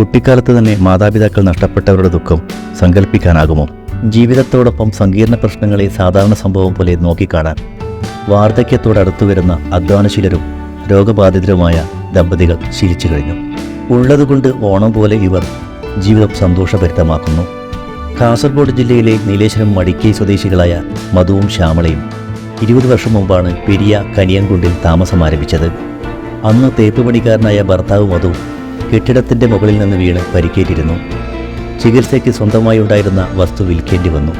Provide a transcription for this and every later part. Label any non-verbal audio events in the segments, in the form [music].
കുട്ടിക്കാലത്ത് തന്നെ മാതാപിതാക്കൾ നഷ്ടപ്പെട്ടവരുടെ ദുഃഖം സങ്കല്പിക്കാനാകുമോ ജീവിതത്തോടൊപ്പം സങ്കീർണ പ്രശ്നങ്ങളെ സാധാരണ സംഭവം പോലെ നോക്കിക്കാണാൻ വാർദ്ധക്യത്തോടടുത്തു വരുന്ന അധ്വാനശീലരും രോഗബാധിതരുമായ ദമ്പതികൾ ശീലിച്ചു കഴിഞ്ഞു. ഉള്ളതുകൊണ്ട് ഓണം പോലെ ഇവർ ജീവിതം സന്തോഷഭരിതമാക്കുന്നു. കാസർഗോഡ് ജില്ലയിലെ നീലേശ്വരം മടിക്കൈ സ്വദേശികളായ മധുവും ശ്യാമളയും ഇരുപത് വർഷം മുമ്പാണ് പെരിയ കനിയൻകുണ്ടിൽ താമസമാരംഭിച്ചത്. അന്ന് തേപ്പ് പണിക്കാരനായ ഭർത്താവ് മധു കെട്ടിടത്തിന്റെ മുകളിൽ നിന്ന് വീണ് പരിക്കേറ്റിരുന്നു. ചികിത്സയ്ക്ക് സ്വന്തമായി ഉണ്ടായിരുന്ന വസ്തു വിൽക്കേണ്ടി വന്നു.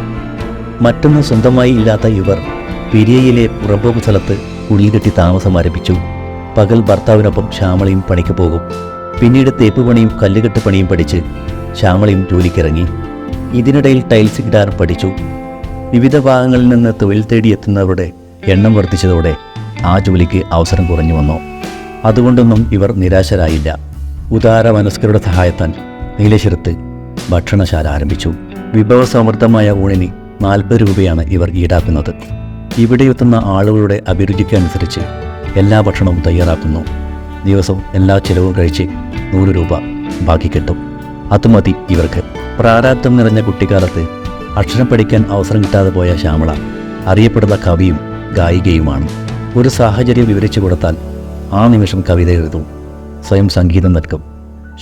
മറ്റൊന്നും സ്വന്തമായി ഇല്ലാത്ത ഇവർ പെരിയയിലെ പുറമ്പോക്ക് സ്ഥലത്ത് കുഴികെട്ടി താമസം ആരംഭിച്ചു. പകൽ ഭർത്താവിനൊപ്പം ശ്യാമളയും പണിക്ക് പോകും. പിന്നീട് തേപ്പ് പണിയും കല്ലുകെട്ട് പണിയും പഠിച്ച് ശ്യാമളയും ജോലിക്കിറങ്ങി. ഇതിനിടയിൽ ടൈൽസ് ഇടാൻ പഠിച്ചു. വിവിധ ഭാഗങ്ങളിൽ നിന്ന് തൊഴിൽ തേടി എത്തുന്നവരുടെ എണ്ണം വർദ്ധിച്ചതോടെ ആ ജോലിക്ക് അവസരം കുറഞ്ഞു വന്നു. അതുകൊണ്ടൊന്നും ഇവർ നിരാശരായില്ല. ഉദാര മനസ്കരുടെ സഹായത്താൽ നീലേശ്വരത്ത് ഭക്ഷണശാല ആരംഭിച്ചു. വിഭവസമൃദ്ധമായ ഊണിന് നാൽപ്പത് രൂപയാണ് ഇവർ ഈടാക്കുന്നത്. ഇവിടെ എത്തുന്ന ആളുകളുടെ അഭിരുചിക്കനുസരിച്ച് എല്ലാ ഭക്ഷണവും തയ്യാറാക്കുന്നു. ദിവസവും എല്ലാ ചിലവും കഴിച്ച് നൂറ് രൂപ ബാക്കി കിട്ടും. അതുമതി ഇവർക്ക്. പ്രാരാബ്ദം നിറഞ്ഞ കുട്ടിക്കാലത്ത് അക്ഷരം പഠിക്കാൻ അവസരം കിട്ടാതെ പോയ ശ്യാമള അറിയപ്പെടുന്ന കവിയും ഗായികയുമാണ്. ഒരു സാഹചര്യം വിവരിച്ചു കൊടുത്താൽ ആ നിമിഷം കവിത എഴുതും. സ്വയം സംഗീതം നൽകും.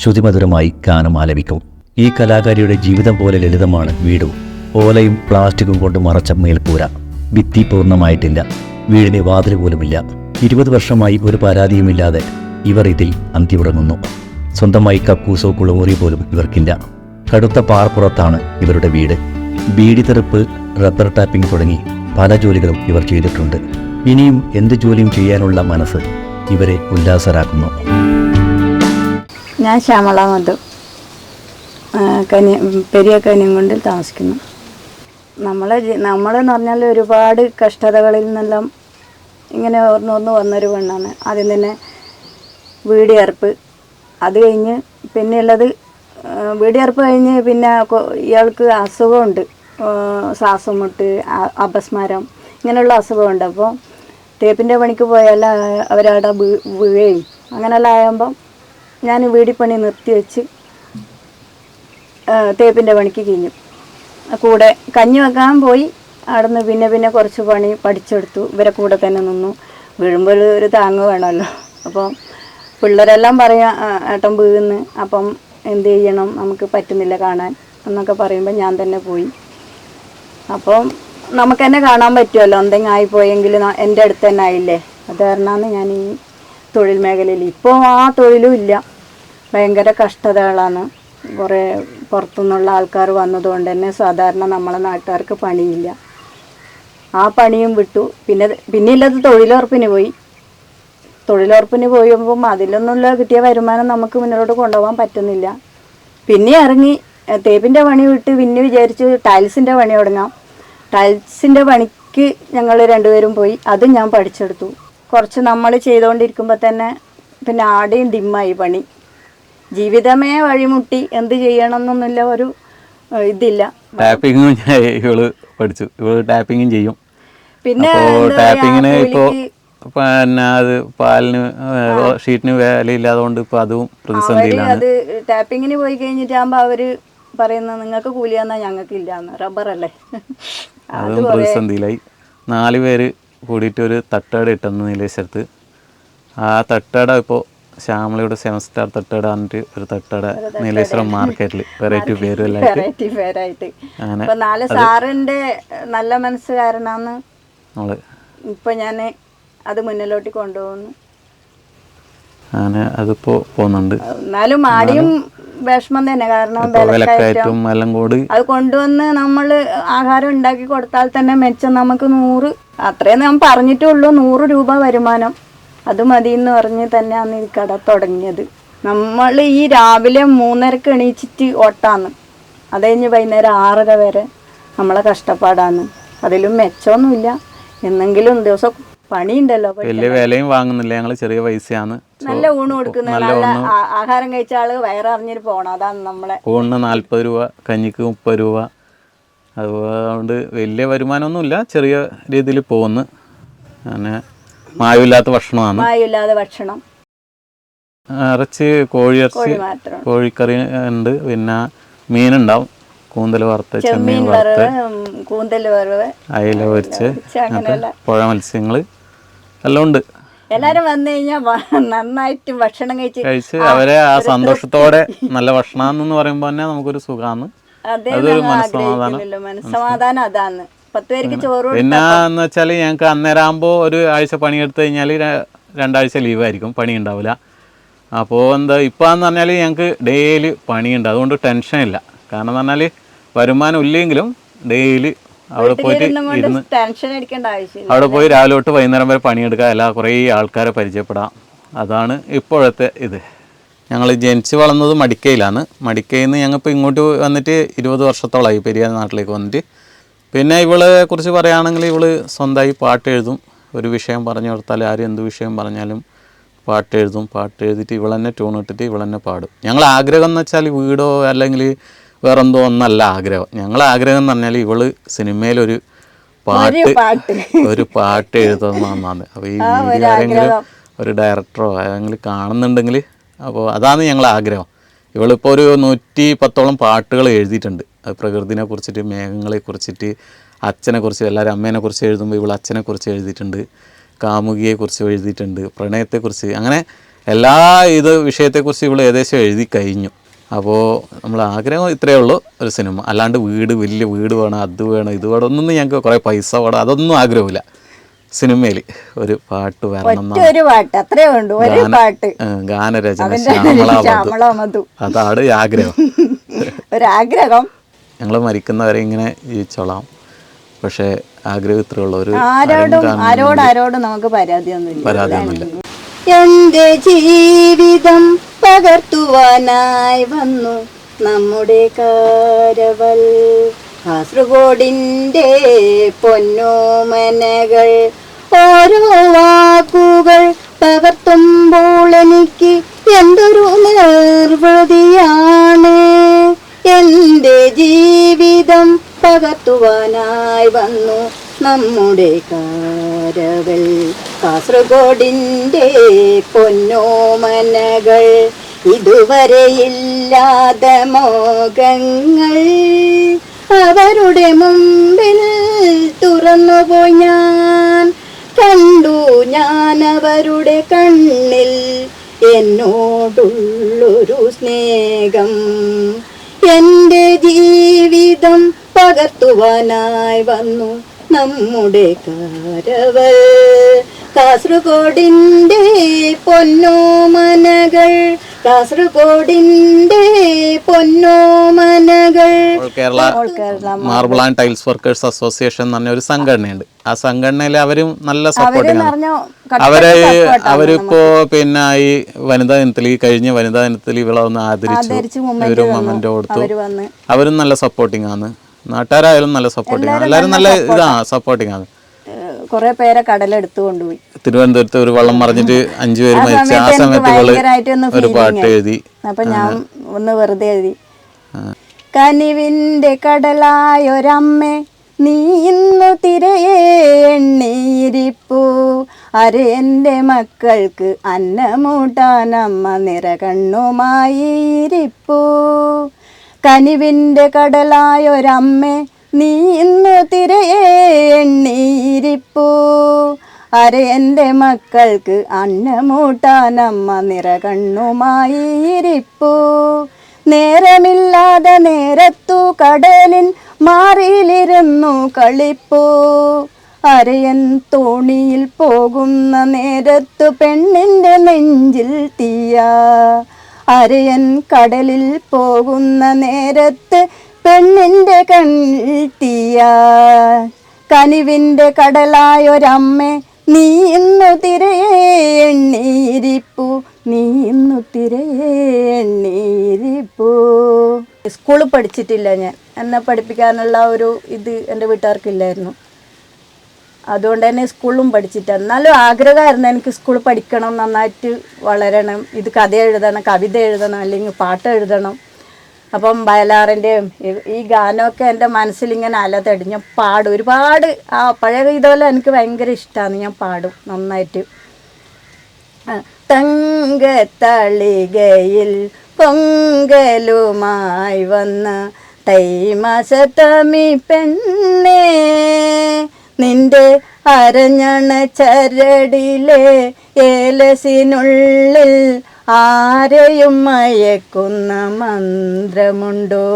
ശ്രുതിമധുരമായി ഗാനം ആലപിക്കും. ഈ കലാകാരിയുടെ ജീവിതം പോലെ ലളിതമാണ് വീടും. ഓലയും പ്ലാസ്റ്റിക്കും കൊണ്ട് മറച്ച മേൽക്കൂര. ഭിത്തി പൂർണമായിട്ടില്ല. വീടിന് വാതിൽ പോലുമില്ല. ഇരുപത് വർഷമായി ഒരു പരാതിയുമില്ലാതെ ഇവർ ഇതിൽ അന്തിയുറങ്ങുന്നു. സ്വന്തമായി കക്കൂസോ കുളമുറി പോലും ഇവർക്കില്ല. കടുത്ത പാർപ്പുറത്താണ് ഇവരുടെ വീട്. ബീഡി തെറുപ്പ് റബ്ബർ ടാപ്പിംഗ് തുടങ്ങി പല ജോലികളും ഇവർ ചെയ്തിട്ടുണ്ട്. ഇനിയും എന്ത് ജോലിയും ചെയ്യാനുള്ള മനസ്സ് ഇവരെ ഉല്ലാസരാക്കുന്നു. ഞാൻ ശ്യാമള മധു. കനി പെരിയ കനിയംകൊണ്ടിൽ താമസിക്കുന്നു. നമ്മളെ നമ്മളെന്ന് പറഞ്ഞാൽ ഒരുപാട് കഷ്ടതകളിൽ നിന്നെല്ലാം ഇങ്ങനെ ഓർന്നോർന്ന് വന്നൊരു പെണ്ണാണ്. ആദ്യം തന്നെ വീടിയർപ്പ്. അത് കഴിഞ്ഞ് പിന്നെയുള്ളത് വീടിയർപ്പ് കഴിഞ്ഞ് പിന്നെ ഇയാൾക്ക് അസുഖമുണ്ട്. ശ്വാസം മുട്ട് അപസ്മാരം ഇങ്ങനെയുള്ള അസുഖമുണ്ട്. അപ്പോൾ തേപ്പിന്റെ പണിക്ക് പോയാൽ അവരവിടെ വീഴേ. വീഴുകയും അങ്ങനെയെല്ലാം ആകുമ്പം ഞാൻ വീടിപ്പണി നിർത്തി വെച്ച് ആ, തേപ്പിന്റെ പണിക്ക് കഴിഞ്ഞു. കൂടെ കഞ്ഞി വെക്കാൻ പോയി. അവിടുന്ന് പിന്നെ പിന്നെ കുറച്ച് പണി പഠിച്ചെടുത്തു. ഇവരെ കൂടെ തന്നെ നിന്നു. വീഴുമ്പോൾ ഒരു താങ്ങ് വേണമല്ലോ. അപ്പം പിള്ളേരെല്ലാം പറയാം ഏട്ടം വീഴുന്ന് അപ്പം എന്ത് ചെയ്യണം? നമുക്ക് പറ്റുന്നില്ല കാണാൻ എന്നൊക്കെ പറയുമ്പോൾ ഞാൻ തന്നെ പോയി. അപ്പം നമുക്ക് തന്നെ കാണാൻ പറ്റുമല്ലോ. എന്തെങ്കിലും ആയിപ്പോയെങ്കിൽ എന്റെ അടുത്ത് തന്നെ ആയില്ലേ? അത് കാരണമാണ് ഞാൻ ഈ തൊഴിൽ മേഖലയിൽ. ഇപ്പോൾ ആ തൊഴിലും ഇല്ല. ഭയങ്കര കഷ്ടതകളാണ്. കുറേ പുറത്തുനിന്നുള്ള ആൾക്കാർ വന്നതുകൊണ്ട് തന്നെ സാധാരണ നമ്മളെ നാട്ടുകാർക്ക് പണിയില്ല. ആ പണിയും വിട്ടു. പിന്നെ പിന്നെ ഇല്ലത് തൊഴിലുറപ്പിന് പോയി. തൊഴിലുറപ്പിന് പോയപ്പം അതിലൊന്നുള്ള കിട്ടിയ വരുമാനം നമുക്ക് മുന്നോട്ട് കൊണ്ടുപോകാൻ പറ്റുന്നില്ല. പിന്നെ ഇറങ്ങി തേപ്പിന്റെ പണി വിട്ട് പിന്നെ വിചാരിച്ചു ടൈൽസിന്റെ പണി തുടങ്ങാം. ടൈൽസിന്റെ പണിക്ക് ഞങ്ങൾ രണ്ടുപേരും പോയി. അതും ഞാൻ പഠിച്ചെടുത്തു. കുറച്ച് നമ്മൾ ചെയ്തുകൊണ്ടിരിക്കുമ്പോൾ തന്നെ പിന്നെ ആടെയും ഡിമ്മായി പണി. ജീവിതമേ വഴിമുട്ടി എന്ത് ചെയ്യണം എന്നൊന്നുമില്ല ഒരു ഇതില്ല. ടാപ്പിങ്ങും ഇവൾ പഠിച്ചു. ഇവൾ ടാപ്പിങ്ങും ചെയ്യും. പിന്നെ ടാപ്പിങ്ങിന് ഇപ്പോൾ പിന്നെ അത് പാലിന് ഷീറ്റിന് വിലയില്ലാതുകൊണ്ട് ഇപ്പൊ അതും പ്രതിസന്ധിയിലാണ്. അത് ടാപ്പിങ്ങിന് പോയി കഴിഞ്ഞിട്ടാകുമ്പോ അവർ പറയുന്ന നിങ്ങൾക്ക് കൂലിയാന്നാ ഞങ്ങൾക്ക് ഇല്ലാന്ന്. റബ്ബർ അല്ലേ അതും പ്രതിസന്ധിയിലായി. നാല് പേര് കൂടിയിട്ട് ഒരു തട്ടാട ഇട്ടെന്ന് നീലേശ്വരത്ത് ആ തട്ടാട ഇപ്പോൾ ശ്യാമളയുടെ സെവൻ സ്റ്റാർ തട്ടാട പറഞ്ഞിട്ട് ഒരു തട്ടാട നീലേശ്വരം മാർക്കറ്റിൽ വെറൈറ്റി പേരായിട്ട് അങ്ങനെ നാല് സാറിന്റെ നല്ല മനസ്സ് കാരണമാണ് നമ്മൾ ഇപ്പൊ ഞാൻ അത് മുന്നിലോട്ട് കൊണ്ടുപോകുന്നു. അങ്ങനെ അതിപ്പോ പോകുന്നുണ്ട് എന്നാലും ആടിയും വിഷമം തന്നെ. കാരണം വിലക്കയറ്റം വിലക്കയറ്റും എല്ലാം കൂടി അത് കൊണ്ടുവന്ന് നമ്മൾ ആഹാരം ഉണ്ടാക്കി കൊടുത്താൽ തന്നെ മെച്ചം. നമുക്ക് നൂറ് അത്രയും ഞാൻ പറഞ്ഞിട്ടുള്ളൂ നൂറ് രൂപ വരുമാനം. അത് മതി എന്ന് പറഞ്ഞ് തന്നെയാണ് ഈ കട തുടങ്ങിയത്. നമ്മൾ ഈ രാവിലെ മൂന്നരക്ക് എണീച്ചിട്ട് ഓട്ടാന്ന്. അത് കഴിഞ്ഞ് വൈകുന്നേരം ആറര വരെ നമ്മളെ കഷ്ടപ്പാടാന്ന് അതിലും മെച്ചമൊന്നുമില്ല. എന്നെങ്കിലും ദിവസം പണിയുണ്ടല്ലോ. വലിയ വിലയും വാങ്ങുന്നില്ല. ഞങ്ങൾ ചെറിയ പൈസയാണ്. നല്ല ഊണ് കൊടുക്കുന്ന. നല്ല ആഹാരം കഴിച്ച ആൾ വയററിഞ്ഞിട്ട് പോണം. അതാണ് നമ്മളെ ഊണിന് നാൽപ്പത് രൂപ കഞ്ഞിക്ക് മുപ്പത് രൂപ. അതുകൊണ്ട് വലിയ വരുമാനമൊന്നുമില്ല ചെറിയ രീതിയിൽ പോകുന്നു. അങ്ങനെ മായമില്ലാത്ത ഭക്ഷണമാണ്. ഭക്ഷണം. ഇറച്ചി കോഴി ഇറച്ചി കോഴിക്കറി ഉണ്ട്. പിന്നെ മീനുണ്ടാവും. കൂന്തൽ വറുത്ത് ചെമ്മീൻ മീൻ വറുത്ത് കൂന്തൽ വറവ് അയില പൊരിച്ച് പുഴ മത്സ്യങ്ങൾ എല്ലാം ഉണ്ട്. എല്ലാരും വന്നു കഴിഞ്ഞാൽ നന്നായിട്ട് ഭക്ഷണം കഴിച്ച് കഴിച്ച് അവരെ ആ സന്തോഷത്തോടെ നല്ല ഭക്ഷണം എന്ന് പറയുമ്പോൾ തന്നെ നമുക്കൊരു സുഖമാണ് അതേ മനസ്സമാധാനം. മനസ്സമാധാനം അതാണ്. പത്ത് പേർക്ക് ചോറ് പിന്നെ എന്ന് വെച്ചാൽ ഞങ്ങൾക്ക് ഒരു ആഴ്ച പണിയെടുത്ത് കഴിഞ്ഞാൽ രണ്ടാഴ്ച ലീവായിരിക്കും പണി ഉണ്ടാവില്ല അപ്പോൾ എന്താ ഇപ്പോൾ എന്ന് പറഞ്ഞാൽ ഞങ്ങൾക്ക് ഡെയിലി പണിയുണ്ട്. അതുകൊണ്ട് ടെൻഷൻ ഇല്ല. കാരണം എന്ന് പറഞ്ഞാൽ വരുമാനം ഇല്ലെങ്കിലും ഡെയിലി അവിടെ പോയിട്ട് ഇരുന്ന് അവിടെ പോയി രാവിലെ തൊട്ട് വൈകുന്നേരം വരെ പണിയെടുക്കുക. എല്ലാ കുറേ ആൾക്കാരെ പരിചയപ്പെടാം. അതാണ് ഇപ്പോഴത്തെ ഇത്. ഞങ്ങൾ ജനിച്ച് വളർന്നത് മടിക്കയിലാണ്. മടിക്കയിൽ നിന്ന് ഞങ്ങളിപ്പോൾ ഇങ്ങോട്ട് വന്നിട്ട് ഇരുപത് വർഷത്തോളമായി പെരിയ നാട്ടിലേക്ക് വന്നിട്ട്. പിന്നെ ഇവളെ കുറിച്ച് പറയുകയാണെങ്കിൽ ഇവൾ സ്വന്തമായി പാട്ട് എഴുതും ഒരു വിഷയം പറഞ്ഞു കൊടുത്താൽ ആരും എന്ത് വിഷയം പറഞ്ഞാലും പാട്ട് എഴുതും പാട്ട് എഴുതിയിട്ട് ഇവൾ തന്നെ ട്യൂൺ ഇട്ടിട്ട് ഇവൾ തന്നെ പാടും. ഞങ്ങൾ ആഗ്രഹം എന്ന് വെച്ചാൽ വീടോ അല്ലെങ്കിൽ വേറെന്തോ ഒന്നല്ല ആഗ്രഹം. ഞങ്ങൾ ആഗ്രഹം എന്ന് പറഞ്ഞാൽ ഇവൾ സിനിമയിലൊരു പാട്ട്. ഒരു പാട്ട്. എഴുതുന്നതാണ്. അപ്പോൾ ഈ വീഡിയോ ആരെങ്കിലും ഒരു ഡയറക്ടറോ ആരെങ്കിലും കാണുന്നുണ്ടെങ്കിൽ അപ്പോൾ അതാണ് ഞങ്ങളുടെ ആഗ്രഹം. ഇവളിപ്പോൾ ഒരു നൂറ്റി പത്തോളം പാട്ടുകൾ എഴുതിയിട്ടുണ്ട്. അത് പ്രകൃതിനെ കുറിച്ചിട്ട് മേഘങ്ങളെ കുറിച്ചിട്ട് അച്ഛനെ കുറിച്ച് എല്ലാവരും അമ്മേനെ കുറിച്ച് എഴുതുമ്പോൾ ഇവൾ അച്ഛനെ കുറിച്ച് എഴുതിയിട്ടുണ്ട്. കാമുകിയെ കുറിച്ച് എഴുതിയിട്ടുണ്ട്. പ്രണയത്തെക്കുറിച്ച് അങ്ങനെ എല്ലാ ഇത് വിഷയത്തെക്കുറിച്ച് ഇവൾ ഏകദേശം എഴുതി കഴിഞ്ഞു. അപ്പോൾ നമ്മൾ ആഗ്രഹം ഇത്രയേ ഉള്ളൂ ഒരു സിനിമ. അല്ലാണ്ട് വീട് വലിയ വീട് വേണം അത് വേണം ഇത് വേണം ഒന്നും ഞങ്ങൾക്ക് കുറേ പൈസ വേണം അതൊന്നും ആഗ്രഹമില്ല. സിനിമയിൽ ഒരു പാട്ട് വരണം ഒരു പാട്ട് അത്രേ ഉണ്ട് ഒരു പാട്ട്. ഗാനരചന അതാണ് ആഗ്രഹം. [laughs] ഒരാഗ്രഹം. ഞങ്ങൾ മരിക്കുന്നവരെ ഇങ്ങനെ ജീവിച്ചോളാം. പക്ഷേ ആഗ്രഹം ഇത്രേ ഉള്ള. ഒരു ആരോടും ആരോട് ആരോടും നമുക്ക് പരാതിയൊന്നുമില്ല പരാതിയൊന്നുമില്ല. എന്റെ ജീവിതം പകർത്തുവാനായി വന്നു നമ്മുടെ കാരവൽ. കാസർഗോഡിന്റെ പൊന്നോമനകൾ ഓരോ വാക്കുകൾ പകർത്തുമ്പോൾ എനിക്ക് എന്തൊരു നിർവൃതിയാണ്. എന്റെ ജീവിതം പകർത്തുവാനായി വന്നു നമ്മുടെ കാരവൽ. കാസർഗോഡിന്റെ പൊന്നോമനകൾ ഇതുവരെ ഇല്ലാത മോഹങ്ങൾ. അവരുടെ മുമ്പിൽ തുറന്നുപോയി ഞാൻ. കണ്ടു ഞാൻ അവരുടെ കണ്ണിൽ എന്നോടുള്ളൊരു സ്നേഹം. എന്റെ ജീവിതം പകർത്തുവാനായി വന്നു. നമ്മുടെ കാരവൽ. കാസർഗോഡിന്റെ പൊന്നോമനകൾ കാസർഗോഡിന്റെ പൊന്നോമനകൾ Kerala marble and tiles workers association എന്ന് പറഞ്ഞ ഒരു സംഘടനയുണ്ട്. ആ സംഘടനയിൽ അവരും നല്ല സപ്പോർട്ട് ആണ് പറഞ്ഞ അവരെ അവരിപ്പോ പിന്നെ ഈ വനിതാ ദിനത്തിൽ ഈ കഴിഞ്ഞ വനിതാ ദിനത്തിൽ ഇവളെ ഒന്ന് ആദരിച്ചു. ഒരു. മൊമെന്റ് കൊടുത്തു. അവരും നല്ല സപ്പോർട്ടിങ് ആണ്. നാട്ടുകാരായാലും നല്ല സപ്പോർട്ടിങ് ആണ്. എല്ലാവരും നല്ല ഇതാ സപ്പോർട്ടിങ് ആണ്. കുറെ പേരെ കടലെടുത്തു കൊണ്ടുപോയി. തിരുവനന്തപുരത്ത് ഒരു വള്ളം മറിഞ്ഞിട്ട് അഞ്ചു പേര് മരിച്ചു ആ സമയത്ത് ഒരു പാട്ട് എഴുതി. അപ്പൊ ഞാൻ ഒന്ന് വെറുതെ എഴുതി. കനിവിന്റെ കടലായൊരമ്മേ നീ ഇന്നു തിരയെ എണ്ണീരിപ്പൂ അരെ എന്റെ മക്കൾക്ക് അന്നമൂട്ടാനമ്മ നിറകണ്ണുമായി ഇരിപ്പൂ. കനിവിന്റെ കടലായൊരമ്മേ നീ ഇന്നു തിരയെ അരെ എന്റെ മക്കൾക്ക് അന്നമൂട്ടാനമ്മ നിറകണ്ണുമായി ഇരിപ്പൂ നേരമില്ലാതെ നേരത്തു കടലിൻ മാറിയിലിരുന്നു കളിപ്പൂ. അരയൻ തോണിയിൽ പോകുന്ന നേരത്തു പെണ്ണിന്റെ നെഞ്ചിൽ തീയ. അരയൻ കടലിൽ പോകുന്ന നേരത്ത് പെണ്ണിന്റെ കണ്ണിൽ കനിവിന്റെ കനിവിന്റെ കടലായൊരമ്മേ നീ ഇന്നു തിരയെ എണ്ണീരിപ്പൂ നീ തിരയെ എണ്ണീരിപ്പൂ. സ്കൂളിൽ പഠിച്ചിട്ടില്ല ഞാൻ. എന്നെ പഠിപ്പിക്കാനുള്ള ഒരു ഇത് എന്റെ വീട്ടുകാർക്കില്ലായിരുന്നു. അതുകൊണ്ട് തന്നെ സ്കൂളിലും പഠിച്ചിട്ട് എന്നാലും ആഗ്രഹമായിരുന്നു എനിക്ക് സ്കൂളിൽ പഠിക്കണം നന്നായിട്ട് വളരണം. ഇത് കഥ എഴുതണം കവിത എഴുതണം അല്ലെങ്കിൽ പാട്ട് എഴുതണം. അപ്പം വയലാറിന്റെയും ഈ- ഗാനമൊക്കെ എന്റെ മനസ്സിലിങ്ങനെ അലതടി. ഞാൻ പാടും. ഒരുപാട് ആ പഴയ ഇതുപോലെ എനിക്ക് ഭയങ്കര ഇഷ്ടമാണ്. ഞാൻ പാടും നന്നായിട്ട്. തങ്കത്തളികയിൽ പൊങ്കലുമായി വന്ന തൈമാസത്തമി പെണ്ണേ നിന്റെ അരഞ്ഞണ ചരടിലെ ഏലസിനുള്ളിൽ ആരെയും മയക്കുന്ന മന്ത്രമുണ്ടോ?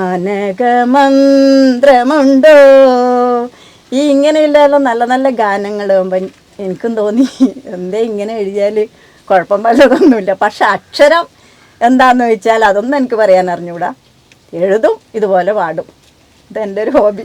അനകമന്ത്രമുണ്ടോ ഈ ഇങ്ങനെയുള്ള നല്ല നല്ല ഗാനങ്ങൾ എനിക്കും തോന്നി. എന്തേ ഇങ്ങനെ എഴുതിയാൽ കുഴപ്പം വല്ലതൊന്നുമില്ല പക്ഷെ അക്ഷരം എന്താന്ന് വെച്ചാൽ അതൊന്നും എനിക്ക് പറയാൻ അറിഞ്ഞൂടാ എഴുതും ഇതുപോലെ പാടും. ഇതെന്റെ ഒരു ഹോബി.